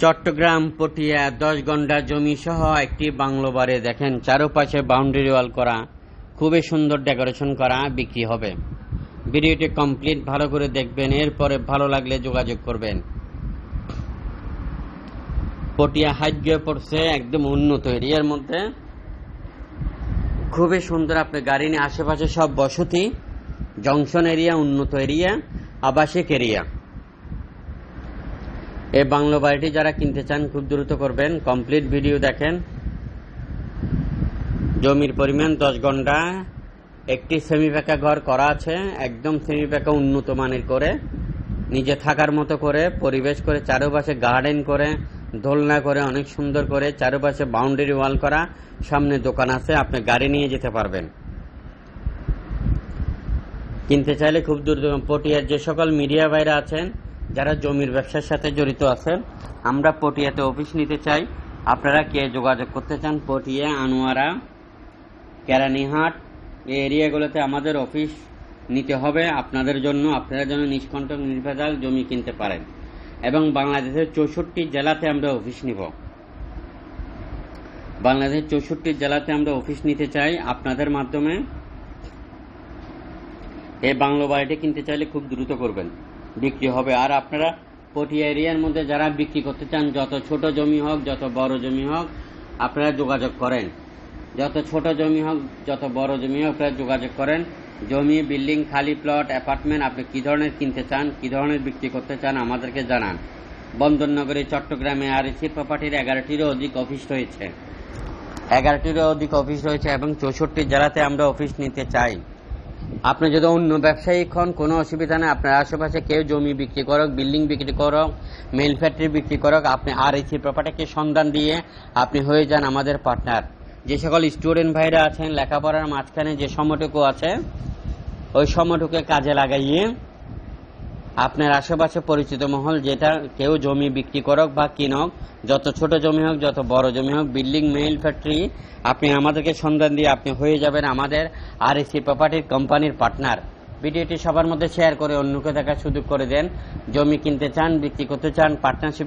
চট্টগ্রাম পটিয়া দশ ঘণ্টা জমি সহ একটি বাংলো বাড়ি দেখেন। চারপাশে বাউন্ডারি ওয়াল করা, খুবই সুন্দর ডেকোরেশন করা, বিক্রি হবে। ভিডিওটি কমপ্লিট ভালো করে দেখবেন, এরপরে ভালো লাগলে যোগাযোগ করবেন। পটিয়া হাইজে পড়ছে, একদম উন্নত এরিয়ার মধ্যে। খুবই সুন্দর আপনি গাড়ি নিয়ে, আশেপাশে সব বসতি, জংশন এরিয়া, উন্নত এরিয়া, আবাসিক এরিয়া। এই বাংলো বাড়িটি যারা কিনতে চান, খুব দ্রুত করবেন। কমপ্লিট ভিডিও দেখেন। জমির পরিমাণ দশ ঘণ্টা। একটি সেমি পাকা ঘর করা আছে, একদম সেমি পাকা উন্নত মানের করে। নিজে থাকার মতো করে, পরিবেশ করে, চারপাশে গার্ডেন করে, দোলনা করে, অনেক সুন্দর করে, চারপাশে বাউন্ডারি ওয়াল করা। সামনে দোকান আছে, আপনি গাড়ি নিয়ে যেতে পারবেন। কিনতে চাইলে খুব দ্রুত পটিয়ার যে সকল মিডিয়া বাইরে আছেন যারা জমির ব্যবসার সাথে জড়িত আছেন, আমরা পটিয়াতে অফিস নিতে চাই। আপনারা কে যোগাযোগ করতে চান, পটিয়া, আনোয়ারা, কেরানীহাট এই এরিয়াগুলোতে আমাদের অফিস নিতে হবে। আপনাদের জন্য, আপনারা যেন নিষ্কণ্টক, নির্ভেজাল জমি কিনতে পারেন। এবং বাংলাদেশের চৌষট্টি জেলাতে আমরা অফিস নিব। বাংলাদেশের চৌষট্টি জেলাতে আমরা অফিস নিতে চাই। আপনাদের মাধ্যমে এই বাংলো বাড়িটি কিনতে চাইলে খুব দ্রুত করবেন। বিক্রি হবে। আর আপনারা পটিয়া এরিয়ার মধ্যে যারা বিক্রি করতে চান, যত ছোট জমি হোক, যত বড় জমি হোক, আপনারা যোগাযোগ করেন। যত ছোট জমি হোক, যত বড় জমি হোক, আপনারা যোগাযোগ করেন। জমি, বিল্ডিং, খালি প্লট, অ্যাপার্টমেন্ট, আপনি কী ধরনের কিনতে চান, কী ধরনের বিক্রি করতে চান, আমাদেরকে জানান। বন্দরনগরী, চট্টগ্রামে আর এসি প্রপার্টির এগারোটিরও অধিক অফিস রয়েছে। এগারোটিরও অধিক অফিস রয়েছে এবং চৌষট্টি জেলাতে আমরা অফিস নিতে চাই। আপনি যদি অন্য ব্যবসায়ী হন, কোনো অসুবিধা নেই। আপনার আশেপাশে কেউ জমি বিক্রি করক, বিল্ডিং বিক্রি করক, মেল ফ্যাক্টরি বিক্রি করক, আপনি আর এসি প্রপার্টিকে সন্ধান দিয়ে আপনি হয়ে যান আমাদের পার্টনার যে সকল স্টুডেন্ট ভাইরা আছেন, লেখাপড়ার মাঝখানে যে সময়টুকু আছে, ওই সময়টুকু কাজে লাগাইয়ে আপনার আশেপাশে পরিচিত মহল যেটা কেউ জমি বিক্রি করক বা কিনক, যত ছোট জমি হোক, যত বড় জমি হোক বিল্ডিং মেইল ফ্যাক্টরি আপনি আমাদেরকে সন্ধান দিয়ে আপনি হয়ে যাবেন আমাদের আর এসি প্রপার্টির কোম্পানির পার্টনার ভিডিওটি সবার মধ্যে শেয়ার করে অন্যকে দেখার সুযোগ করে দেন। জমি কিনতে চান, বিক্রি করতে চান পার্টনারশিপ